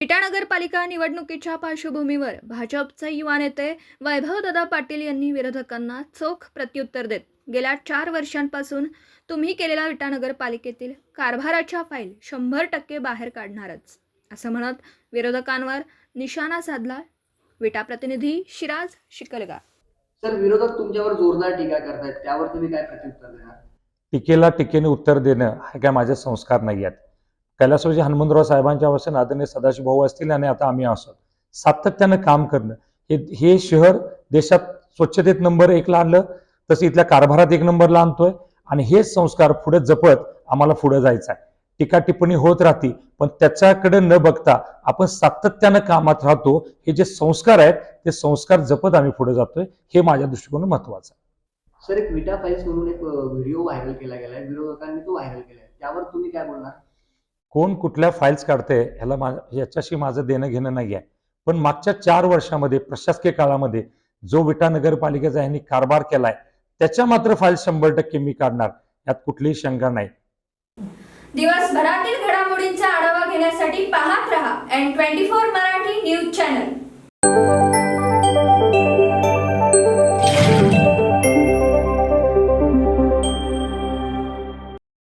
विटा नगरपालिका निवडणुकीच्या पार्श्वभूमीवर भाजपचे युवा नेते वैभवदादा पाटील यांनी विरोधकांना चोख प्रत्युत्तर देत गेल्या चार वर्षांपासून तुम्ही केलेल्या विटा नगरपालिकेतील कारभाराच्या फाईल शंभर टक्के बाहेर काढणारच. असं म्हणत विरोधकांवर निशाणा साधला विटा प्रतिनिधी शिराज शिकलगा. सर विरोधक तुमच्यावर जोरदार टीका करतायत त्यावर तुम्ही काय प्रत्युत्तर देणार? टीकेला टीकेने उत्तर देणं हे काय माझे संस्कार नाही आहेत. कैलासवासी हनुमंतराव साहेबांच्या वचन आदरणीय सदाशिव भाऊ असतील आणि आता आम्ही असो सातत्यानं काम करणं. हे हे शहर देशात स्वच्छतेत नंबर एकला आणलं तसं इथल्या कारभारात एक नंबरला आणतोय आणि हेच संस्कार पुढे जपत आम्हाला पुढे जायचं आहे. टीका टिप्पणी होत राहते पण त्याच्याकडे न बघता आपण सातत्यानं कामात राहतो. हे जे संस्कार आहेत ते संस्कार जपत आम्ही पुढे जातोय. हे माझ्या दृष्टिकोन महत्वाचं आहे. सर एक विटा फाईल्स म्हणून एक व्हिडिओ व्हायरल केला गेलाय. विरोधकांनी तो व्हायरल केलाय. त्यावर तुम्ही काय बोलणार? कोण कुठल्या फाईल्स काढते ह्याला मा याच्याशी माझं देणं घेणं नाही आहे. पण मागच्या चार वर्षामध्ये प्रशासकीय काळामध्ये जो विटा नगरपालिकेचा यांनी कारभार केलाय त्याच्या मात्र फाईल शंभर टक्के मी काढणार. यात कुठलीही शंका नाही. दिवसभरातील घडामोडींचा आढावा घेण्यासाठी पाहत रहा N twenty four Marathi news channel